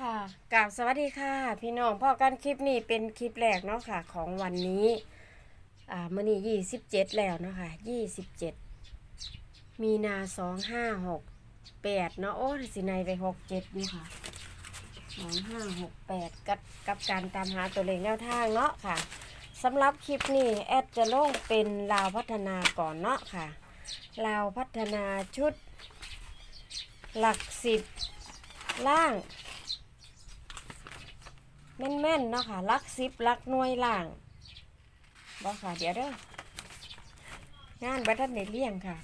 ค่ะกราบสวัสดีค่ะ พี่น้องพ่อกันคลิปนี้เป็นคลิปแรกเนาะค่ะ ของวันนี้ อ่ามื่อนี้ยี่สิบเจ็ดแล้วเนาะค่ะยี่สิบเจ็ดมีนาสองห้าหกแปดเนาะโอ้สิในไปหกเจ็ดนี่ค่ะสองห้าหกแปดกับกับการตามหาตัวเลขแนวทางเนาะค่ะสำหรับคลิปนี้แอดจะลงเป็นลาวพัฒนาก่อนเนาะค่ะลาวพัฒนาชุด หลักสิบล่าง แม่นๆเนาะค่ะลักซิบลักหน่วยล่างบ่ค่ะเดี๋ยวเด้องานบัทันในเลี่ยงค่ะ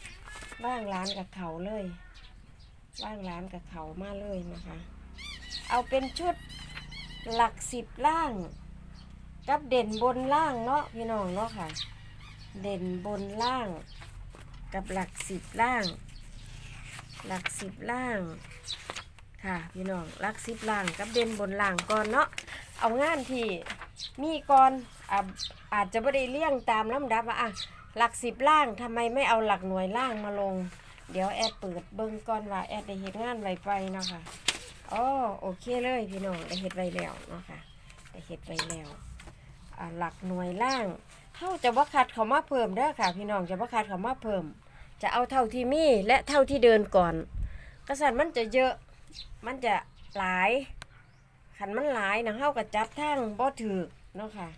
ว่างร้านกับเขาเลยว่างร้านกับเขามาเลยนะคะ เอาเป็นชุดหลักสิบล่าง กับเด่นบนล่างเนาะพี่น้องเนาะค่ะ เด่นบนล่าง กับหลักสิบล่าง หลักสิบล่าง ค่ะพี่น้องหลักสิบล่างกับเด่นบนล่างก่อนเนาะเอางานที่มีก่อนอะอาจจะไม่ได้เลี่ยงตามลำดับว่าอะหลักสิบล่างทำไมไม่เอาหลักหน่วยล่างมาลง เดี๋ยวแอดเปิดเบิ้งก่อนว่าแอดได้เฮ็ดงานไวไปเนาะค่ะอ๋อโอเคเลยพี่น้องได้เฮ็ดไวแล้วเนาะค่ะได้เฮ็ดไวแล้วหลักหน่วยล่างเท่าจะว่าคัดเขามาเพิ่มเด้อค่ะ พี่น้องจะว่าคัดเขามาเพิ่ม จะเอาเท่าที่มีและเท่าที่เดินก่อนกษัตริย์มันจะเยอะ มันจะหลายขันมันหลายนะเฮากับจับทั้งบ่ถือเนาะค่ะ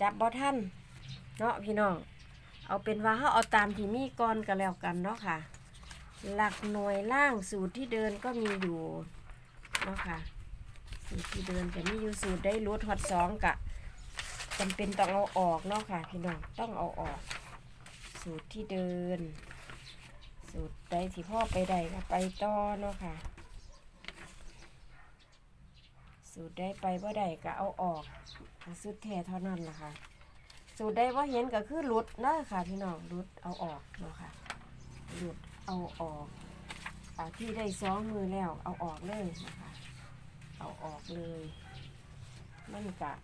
จับบ่ท่านเนาะพี่น้อง เอาเป็นว่าเฮาเอาตามที่มีก่อนก็แล้วกันเนาะค่ะ หลักหน่วยล่างสูตรที่เดินก็มีอยู่เนาะค่ะสูตรที่เดินจะมีอยู่สูตรได้รูดฮอดสองกะจำเป็นต้องเอาออกเนาะค่ะพี่น้องต้องเอาออก สูตรที่เดิน สูตรใดที่พ่อไปใดก็ไปต่อเนาะค่ะ สูตรได้ไปว่าได้ก็เอาออกหาสุดแท้เท่านั้นล่ะค่ะ สูตรได้ว่าเห็นก็คือหลุดนะค่ะพี่น้องหลุดเอาออกเนาะค่ะหลุดเอาออกอที่ได้สองมือแล้วเอาออกเลยนะคะเอาออกเลย มันกะ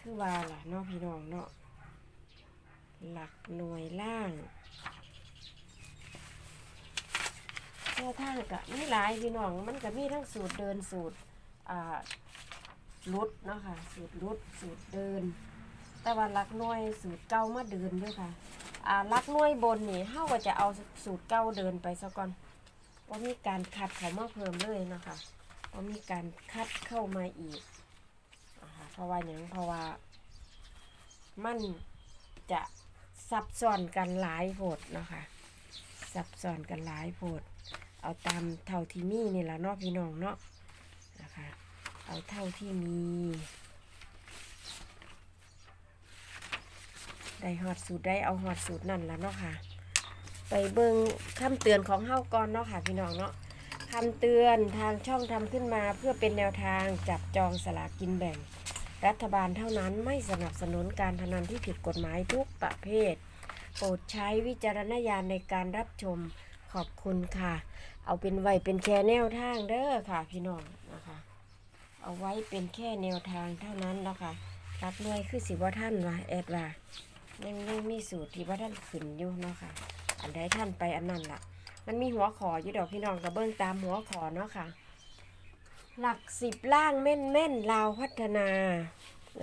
คือว่าล่ะเนาะพี่น้องเนาะหลักหน่วยล่างแค่ทางกะมีหลายพี่น้อง มันก็มีทั้งสูตรเดินสูตร รุดเนาะค่ะ สูตรรุดสูตรเดิน แต่ว่าลักน่วยสูตรเก่ามาเดินด้วยค่ะอ่าลักน่วยบนนี่เฮาก็จะเอาสูตรเก่าเดินไปซะก่อนว่ามีการคัดเขามาเพิ่มเลยเนาะคะว่ามีการคัดเข้ามาอีกอเพราะว่าอย่างเพราะว่า มันจะซับซ้อนกันหลายโพดเนาะค่ะซับซ้อนกันหลายโพดเอาตามเท่าที่มีนี่แหละเนาะพี่น้องเนาะ นะคะ เอาเท่าที่มี ได้หอดสูตรได้เอาหอดสูตรนั่นแล้วเนาะค่ะ ไปเบิงคำเตือนของเฮ้าก่อนเนาะค่ะพี่น้องเนาะคำเตือนทางช่องทำขึ้นมาเพื่อเป็นแนวทางจับจองสลากกินแบ่ง รัฐบาลเท่านั้นไม่สนับสนุนการพนันที่ผิดกฎหมายทุกประเภท โปรดใช้วิจารณญาณในการรับชม ขอบคุณค่ะ เอาเป็นไว้เป็นแค่แนวทางเด้อค่ะ พี่น้องนะคะ เอาไว้เป็นแค่แนวทางเท่านั้นแล้วค่ะรับหน่วยคือสิว่าท่านว่าแอดว่ายังยังมีสูตรที่ว่าท่านขึ้นอยู่เนาะค่ะ อันใดท่านไปอันนั้นล่ะ มันมีหัวขออยู่ดอกพี่น้องกระเบื้องตามหัวขอเนาะค่ะ หลักสิบล่างแม่นแม่นลาวพัฒนา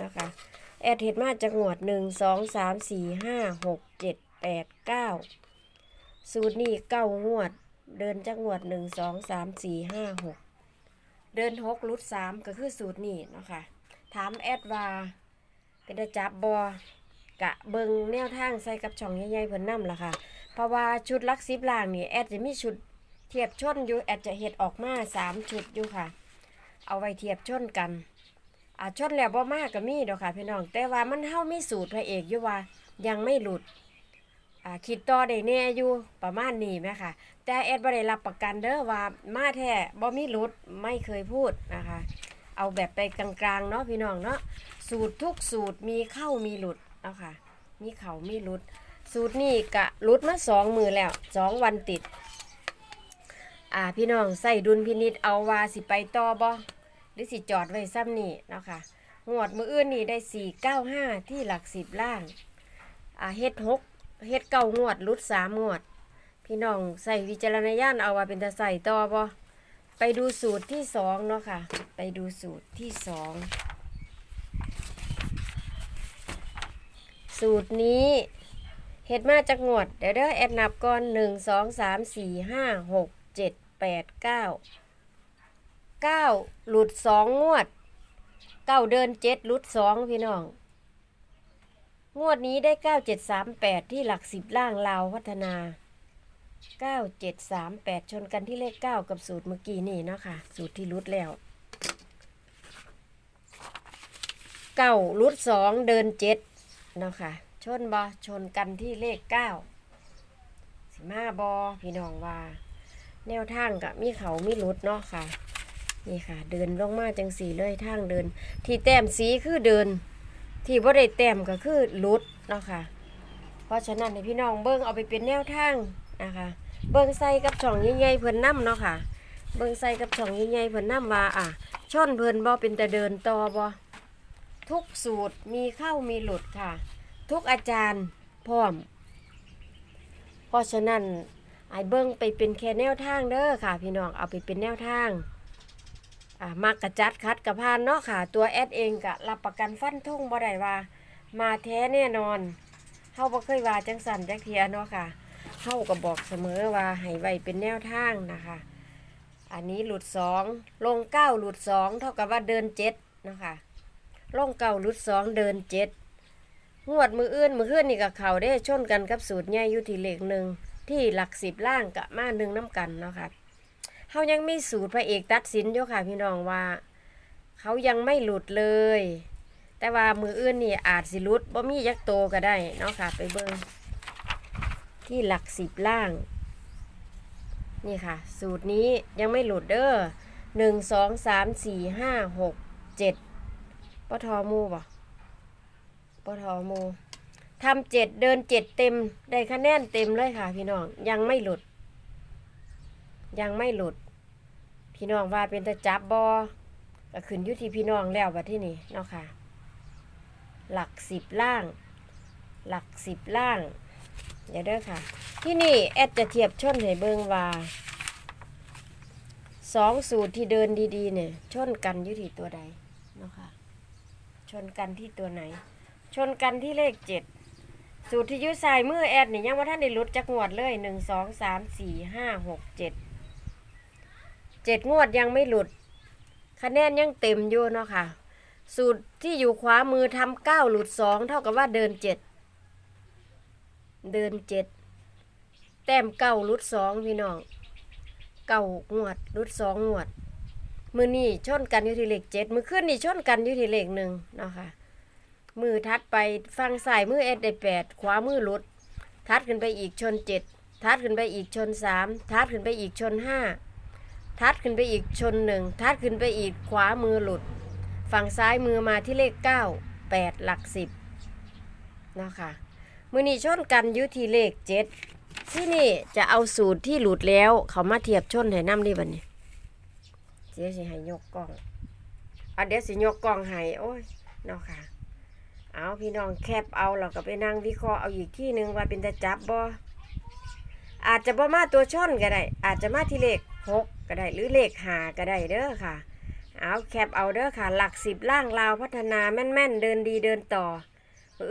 นะคะแอดเห็ดมาจากหวดหนึ่งสองสามสี่ห้าหกเจ็ดแปดเก้า สูตรนี้เก้างวด เดินจากงวดหนึ่งสองสามสี่ห้าหกเดินหกรุดสามก็คือสูตรนี้เนาะค่ะ ถามแอดวาเป็นได้จับบอกะเบิงแนวทางใส่กับช่องใหญ่ๆเพิ่นนำล่ะค่ะ เพราะว่าชุดลักซิบล่างนี่แอดจะมีชุดเทียบชนอยู่แอดจะเฮ็ดออกมาสามชุดอยู่ค่ะ เอาไว้เทียบชนกันอ่าชนแล้วบ่มากก็มีดอกค่ะพี่น้อง แต่ว่ามันเฮามีสูตรพระเอกอยู่ว่ายังไม่หลุด คิดต่อได้แน่อยู่ประมาณนี้ไหมค่ะ แต่แอดบ่ได้รับประกันเด้อว่ามาแท้บ่มีหลุดไม่เคยพูดนะคะ เอาแบบไปกลางๆเนาะพี่น้องเนาะสูตรทุกสูตรมีเข้ามีหลุดเนาะค่ะ มีเข้ามีหลุด สูตรนี้กะหลุดมาสองมือแล้วสองวันติด อ่าพี่น้องใส่ดุลพินิษเอาว่าสิไปต่อบ่หรือสิจอดไว้ซ้ำนี่เนาะค่ะงวดมืออื่นนี่ได้สี่เก้าห้าที่หลักสิบล่างอ่าเฮ็ดหก เฮ็ดเก้างวดหลุดสามงวด พี่น้องใส่วิจารณญาณเอาว่าเป็นตาใส่ต่อบ่ไปดูสูตรที่สองเนาะค่ะ ไปดูสูตรที่สองสูตรนี้เฮ็ดมาจากงวด เดี๋ยวเด้อแอดนับก่อนหนึ่งสองสามสี่ห้าหกเจ็ดแปดเก้าเก้าหลุดสองงวดเก้าเดินเจ็ดหลุดสองพี่น้อง งวดนี้ได้เก้าเจ็ดสามแปดที่หลักสิบล่างลาวพัฒนาเก้าเจ็ดสามแปดชนกันที่เลขเก้ากับสูตรเมื่อกี้นี่เนาะค่ะ สูตรที่รุดแล้วเก้ารุดสองเดินเจ็ดเนาะค่ะ ชนบอชนกันที่เลขเก้าสิมาบอพี่น้องว่า แนวทางกับมีเขามีหลุดเนาะค่ะ นี่ค่ะ เดินลงมาจังสีเลยทางเดิน ที่แต้มสีคือเดิน ที่บ่ได้แต้มก็คือหลุดเนาะค่ะ เพราะฉะนั้นให้พี่น้องเบิ้งเอาไปเป็นแนวทางนะคะ เบิ้งใส่กับช่องใหญ่ๆเพิ่นนํเนาะค่ะ เบิ้งใส่กับช่องใหญ่ๆเพิ่นนํว่าอะชนเพิ่นบ่เป็นแต่เดินต่อบ่ทุกสูตรมีเข้ามีหลุดค่ะ ทุกอาจารย์พร้อม เพราะฉะนั้นไอ้เบิ้งไปเป็นแค่แนวทางเด้อค่ะ พี่น้องเอาไปเป็นแนวทาง อ่ามักกระจัดคัดกระพานเนาะค่ะ ตัวแอดเองก็รับประกันฟันทุ่งบ่ได้ว่า มาแท้แน่นอนเฮาบ่เคยว่าจังสันจักเทียเนาะค่ะเฮาก็บอกเสมอว่าให้ไว้เป็นแนวทางนะคะ อันนี้หลุดสองลงเก้าหลุดสองเท่ากับว่าเดินเจ็ดเนาะคะล่องเก่ารุดสองเดินเจ็ดงวดมืออื่นมือขึ้นนี่กับเขาได้ชนกันกับสูตรใหญ่อยู่ที่เลขหนึ่งที่หลักสิบล่างกับมาหนึ่งน้ำกันเนาะค่ะ เขายังมีสูตรพระเอกตัดสินอยู่ค่ะ พี่น้องว่า เขายังไม่หลุดเลย แต่ว่ามืออื่นนี่อาจสิหลุดบ่มียักษ์โตก็ได้เนาะค่ะ ไปเบิ่งที่หลักสิบล่าง นี่ค่ะ สูตรนี้ยังไม่หลุดเด้อหนึ่งสองสามสี่ห้าหกเจ็ดปทอมูบ่ปทอมูทำเจ็ดเดินเจ็ดเต็ม ได้คะแนนเต็มเลยค่ะ พี่น้องยังไม่หลุด ยังไม่หลุด พี่น้องว่าเป็นตะจับบอก็ขึ้นอยุที่พี่น้องแล้วบัดที่นี่เนาะค่ะ หลักสิบล่าง หลักสิบล่างเดี๋ยวเด้อค่ะ ที่นี่แอดจะเทียบชนให้เบิงว่าสองสูตรที่เดินดีๆเนี่ย ชนกันอยุที่ตัวใดเนาะค่ะ ชนกันที่ตัวไหน ชนกันที่เลขเจ็ดสูตรที่ยุสายมือแอดนี่ยังว่าท่านได้หลุดจากงวดเลยหนึ่งสองสามสี่ห้าหกเจ็ด เจ็ดงวดยังไม่หลุด คะแนนยังเต็มอยู่เนาะค่ะ สูตรที่อยู่ขวามือทำเก้าหลุดสองเท่ากับว่าเดินเจ็ดเดินเจ็ดแต้มเก้าหลุดสองพี่น้องเก้างวดหลุดสองงวด มือนี่ชนกันอยู่ที่เลขเจ็ดมือขึ้นนี่ชนกันอยู่ที่เลขหนึ่งเนาะค่ะมือทัดไปฟังสายมือเอ็ดได้แปดขวามือหลุด ทัดขึ้นไปอีกชนเจ็ดทัดขึ้นไปอีกชนสามทัดขึ้นไปอีกชนห้า ทัดขึ้นไปอีกชนหนึ่งทัดขึ้นไปอีกขวามือหลุด ฝั่งซ้ายมือมาที่เลขเก้าแปดหลักสิบเนาะค่ะมือนี่ชนกันยู่ที่เลขเจ็ดที่นี่จะเอาสูตรที่หลุดแล้ว เขามาเทียบชนให้น้ำดีบันนี้เดี๋ยวสิให้ยกกล้องเอาเดี๋ยวสิยกกล้องให้โอ้ยเนาะค่ะ เอาพี่น้องแคปเอาเราก็ไปนั่งวิเคราะห์เอาอีกที่หนึ่งว่าเป็นตะจับบ่อาจจะบ่มาตัวชนก็ได้อาจจะมาที่เลข หกก็ได้หรือเลขหาก็ได้เด้อค่ะ เอาแคปเอาเด้อค่ะ หลักสิบล่างลาวพัฒนาแม่นๆ เดินดีเดินต่อ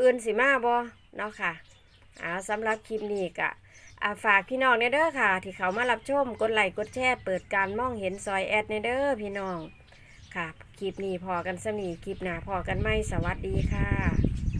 อื่นสิมาบ่เนาะค่ะเอาสำหรับคลิปนี้ก็อ่าฝากพี่น้องในเด้อค่ะ ที่เขามารับชมกดไลค์กดแชร์เปิดการมองเห็นซอยแอดในเด้อพี่น้องค่ะ คลิปนี้พอกันสนีคลิปหน้าพอกันไหมสวัสดีค่ะ